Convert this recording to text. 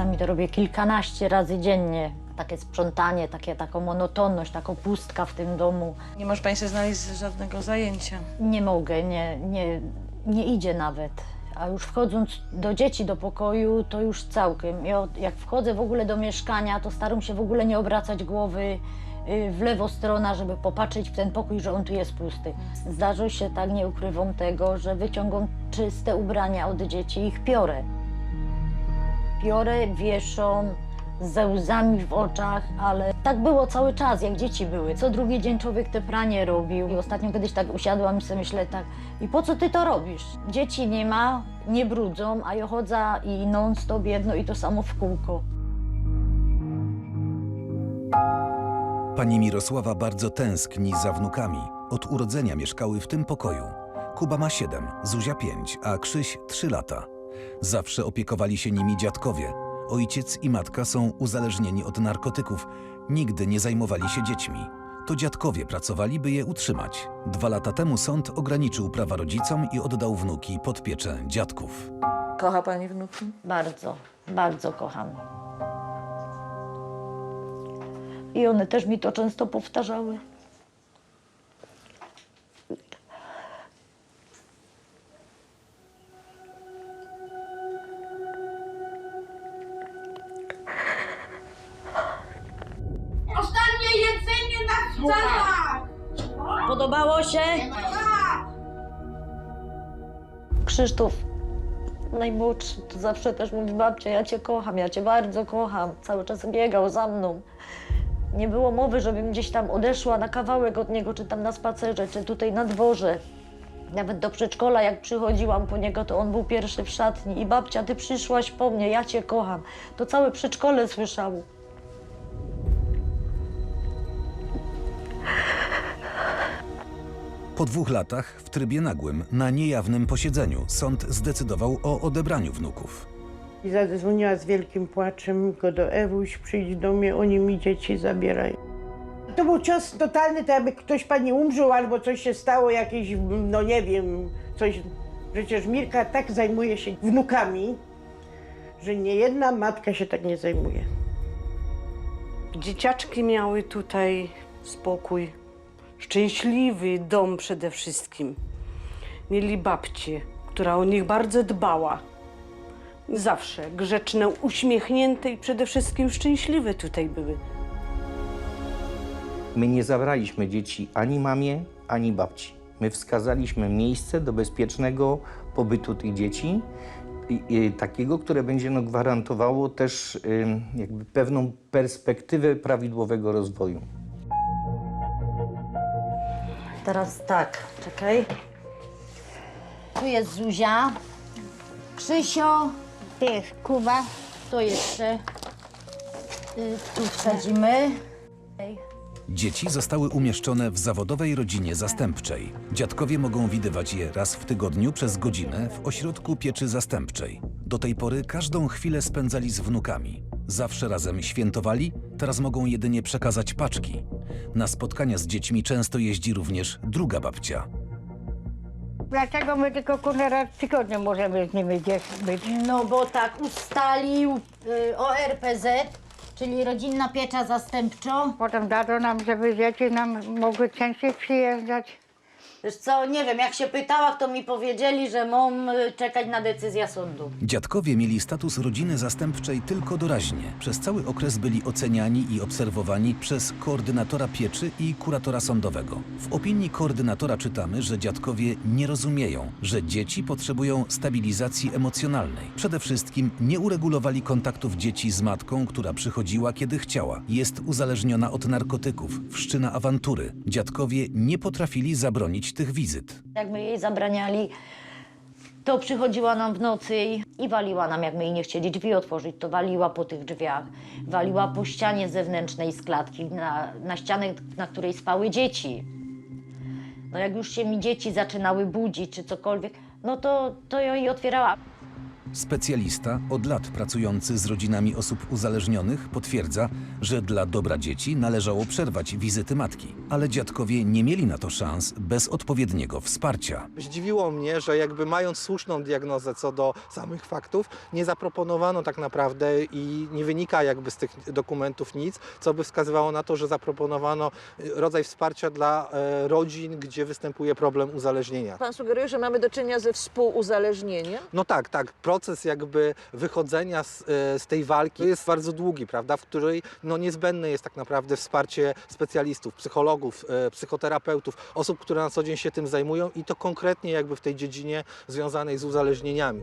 czasami to robię kilkanaście razy dziennie. Takie sprzątanie, takie, taką monotonność, taką pustka w tym domu. Nie może pani sobie znaleźć żadnego zajęcia. Nie mogę, nie, nie, nie idzie nawet. A już wchodząc do dzieci do pokoju, to już całkiem. Ja, jak wchodzę w ogóle do mieszkania, to staram się w ogóle nie obracać głowy y, w lewo stronę, żeby popatrzeć w ten pokój, że on tu jest pusty. Zdarzyło się tak, nie ukrywam tego, że wyciągam czyste ubrania od dzieci i ich piorę. Piorę, wieszą, ze łzami w oczach, ale tak było cały czas, jak dzieci były. Co drugi dzień człowiek te pranie robił. I ostatnio kiedyś tak usiadłam i sobie myślę tak, i po co ty to robisz? Dzieci nie ma, nie brudzą, a ja chodzę i non stop jedno i to samo w kółko. Pani Mirosława bardzo tęskni za wnukami. Od urodzenia mieszkały w tym pokoju. Kuba ma 7, Zuzia 5, a Krzyś 3 lata. Zawsze opiekowali się nimi dziadkowie. Ojciec i matka są uzależnieni od narkotyków. Nigdy nie zajmowali się dziećmi. To dziadkowie pracowali, by je utrzymać. Dwa lata temu sąd ograniczył prawa rodzicom i oddał wnuki pod pieczę dziadków. Kocha pani wnuki? Bardzo, bardzo kocham. I one też mi to często powtarzały. Stolach! Podobało się? Krzysztof, najmłodszy, to zawsze też mówi babcia, ja cię kocham, ja cię bardzo kocham. Cały czas biegał za mną. Nie było mowy, żebym gdzieś tam odeszła na kawałek od niego, czy tam na spacerze, czy tutaj na dworze. Nawet do przedszkola, jak przychodziłam po niego, to on był pierwszy w szatni. I babcia, ty przyszłaś po mnie, ja cię kocham. To całe przedszkole słyszało. Po dwóch latach, w trybie nagłym, na niejawnym posiedzeniu, sąd zdecydował o odebraniu wnuków. I zadzwoniła z wielkim płaczem go do Ewuś, przyjdź do mnie, oni mi dzieci zabierają. To był cios totalny, to jakby ktoś pani umrzył albo coś się stało, jakieś, no nie wiem, coś. Przecież Mirka tak zajmuje się wnukami, że nie jedna matka się tak nie zajmuje. Dzieciaczki miały tutaj spokój, szczęśliwy dom przede wszystkim. Mieli babcię, która o nich bardzo dbała. Zawsze grzeczne, uśmiechnięte i przede wszystkim szczęśliwe tutaj były. My nie zabraliśmy dzieci ani mamie, ani babci. My wskazaliśmy miejsce do bezpiecznego pobytu tych dzieci, i, i, takiego, które będzie no, gwarantowało też ym, jakby pewną perspektywę prawidłowego rozwoju. Teraz tak, czekaj. Tu jest Zuzia, Krzysio, Ty, Kuba. to jeszcze. Y, Tu wsadzimy. Dzieci zostały umieszczone w zawodowej rodzinie zastępczej. Dziadkowie mogą widywać je raz w tygodniu przez godzinę w ośrodku pieczy zastępczej. Do tej pory każdą chwilę spędzali z wnukami. Zawsze razem świętowali, teraz mogą jedynie przekazać paczki. Na spotkania z dziećmi często jeździ również druga babcia. Dlaczego my tylko kurde raz w tygodniu możemy z nimi gdzieś być? No bo tak ustalił y, ORPZ, czyli Rodzinna Piecza Zastępczo. Potem dadzą nam, żeby dzieci nam mogły częściej przyjeżdżać. Wiesz co, nie wiem, jak się pytała, to mi powiedzieli, że mam y, czekać na decyzję sądu. Dziadkowie mieli status rodziny zastępczej tylko doraźnie. Przez cały okres byli oceniani i obserwowani przez koordynatora pieczy i kuratora sądowego. W opinii koordynatora czytamy, że dziadkowie nie rozumieją, że dzieci potrzebują stabilizacji emocjonalnej. Przede wszystkim nie uregulowali kontaktów dzieci z matką, która przychodziła kiedy chciała. Jest uzależniona od narkotyków, wszczyna awantury. Dziadkowie nie potrafili zabronić tych wizyt. Jak my jej zabraniali, to przychodziła nam w nocy i- i waliła nam, jak my jej nie chcieli drzwi otworzyć, to waliła po tych drzwiach. Waliła po ścianie zewnętrznej z klatki, na, na ścianę, na której spały dzieci. No jak już się mi dzieci zaczynały budzić czy cokolwiek, no to, to ja jej otwierała. Specjalista, od lat pracujący z rodzinami osób uzależnionych, potwierdza, że dla dobra dzieci należało przerwać wizyty matki, ale dziadkowie nie mieli na to szans bez odpowiedniego wsparcia. Zdziwiło mnie, że jakby mając słuszną diagnozę co do samych faktów, nie zaproponowano tak naprawdę i nie wynika jakby z tych dokumentów nic, co by wskazywało na to, że zaproponowano y, rodzaj wsparcia dla e, rodzin, gdzie występuje problem uzależnienia. Pan sugeruje, że mamy do czynienia ze współuzależnieniem? No tak, tak. Proces jakby wychodzenia z, e, z tej walki jest bardzo długi, prawda, w której no, niezbędne jest tak naprawdę wsparcie specjalistów, psychologów, e, psychoterapeutów, osób, które na co dzień się tym zajmują i to konkretnie jakby w tej dziedzinie związanej z uzależnieniami.